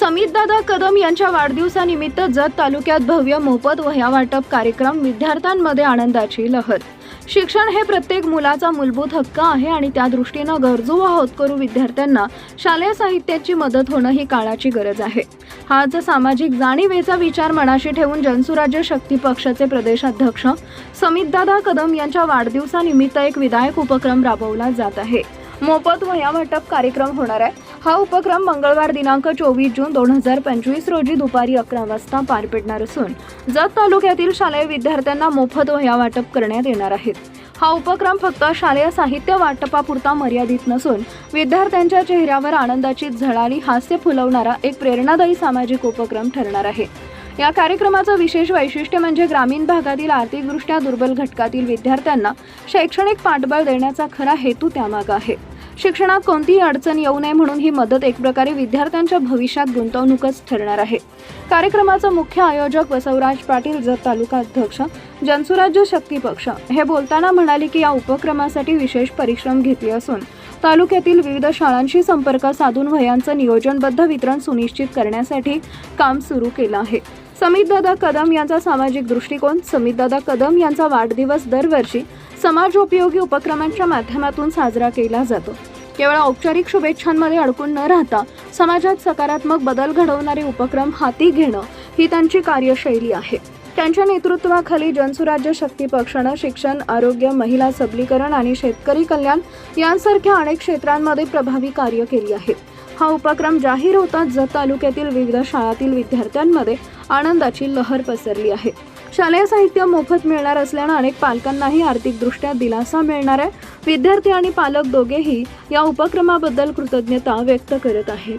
समितदादा कदम यांच्या वाढदिवसानिमित्त जत तालुक्यात भव्य मोफत वह्या वाटप कार्यक्रम विद्यार्थ्यांमध्ये आनंदाची लहर. शिक्षण हे प्रत्येक मुलाचा मूलभूत हक्क आहे आणि त्या दृष्टीनं गरजू व होतकरू विद्यार्थ्यांना शालेय साहित्याची मदत होणं ही काळाची गरज आहे. हाच सामाजिक जाणीवेचा विचार मनाशी ठेवून जनसुराज्य शक्ती पक्षाचे प्रदेशाध्यक्ष समितदादा कदम यांच्या वाढदिवसानिमित्त एक विधायक उपक्रम राबवला जात आहे. मोफत वह्या वाटप कार्यक्रम होणार आहे. हा उपक्रम मंगळवार दिनांक चोवीस जून दोन हजार पंचवीस रोजी दुपारी अकरा वाजता पार पडणार असून जत तालुक्यातील शालेय विद्यार्थ्यांना मोफत वह्या वाटप करण्यात येणार आहेत. हा उपक्रम फक्त शालेय साहित्य वाटपापुरता मर्यादित नसून विद्यार्थ्यांच्या चेहऱ्यावर आनंदाची झळाळी हास्य फुलवणारा एक प्रेरणादायी सामाजिक उपक्रम ठरणार आहे. या कार्यक्रमाचं विशेष वैशिष्ट्य म्हणजे ग्रामीण भागातील आर्थिकदृष्ट्या दुर्बल घटकातील विद्यार्थ्यांना शैक्षणिक पाठबळ देण्याचा खरा हेतू त्यामागं आहे. शिक्षणात कोणतीही अडचण येऊ नये म्हणून ही मदत एक प्रकारे विद्यार्थ्यांच्या भविष्यात गुंतवणूकच ठरणार आहे. कार्यक्रमाचा मुख्य आयोजक बसवराज पाटील जत तालुका अध्यक्ष जनसुराज्य शक्ती पक्ष हे बोलताना म्हणाले की या उपक्रमासाठी विशेष परिश्रम घेतले असून तालुक्यातील विविध शाळांशी संपर्क साधून वयांचं नियोजनबद्ध वितरण सुनिश्चित करण्यासाठी काम सुरू केलं आहे. समितदादा कदम यांचा सामाजिक दृष्टिकोन समितदादा कदम यांचा वाढदिवस दरवर्षी समाजोपयोगी उपक्रमांच्या माध्यमातून साजरा केला जातो. केवळ औपचारिक शुभेच्छांमध्ये अडकून न राहता समाजात सकारात्मक बदल घडवणारे उपक्रम हाती घेणं ही त्यांची कार्यशैली आहे. त्यांच्या नेतृत्वाखाली जनसुराज्य शक्ती पक्षानं शिक्षण आरोग्य महिला सबलीकरण आणि शेतकरी कल्याण यांसारख्या अनेक क्षेत्रांमध्ये प्रभावी कार्य केली आहे. हा उपक्रम जाहीर होताच जत तालुक्यातील विविध शाळातील विद्यार्थ्यांमध्ये आनंदाची लहर पसरली आहे. शालेय साहित्य मोफत मिळणार असल्यानं अनेक पालकांनाही आर्थिकदृष्ट्या दिलासा मिळणार आहे. विद्यार्थी आणि पालक दोघेही या उपक्रमाबद्दल कृतज्ञता व्यक्त करत आहेत.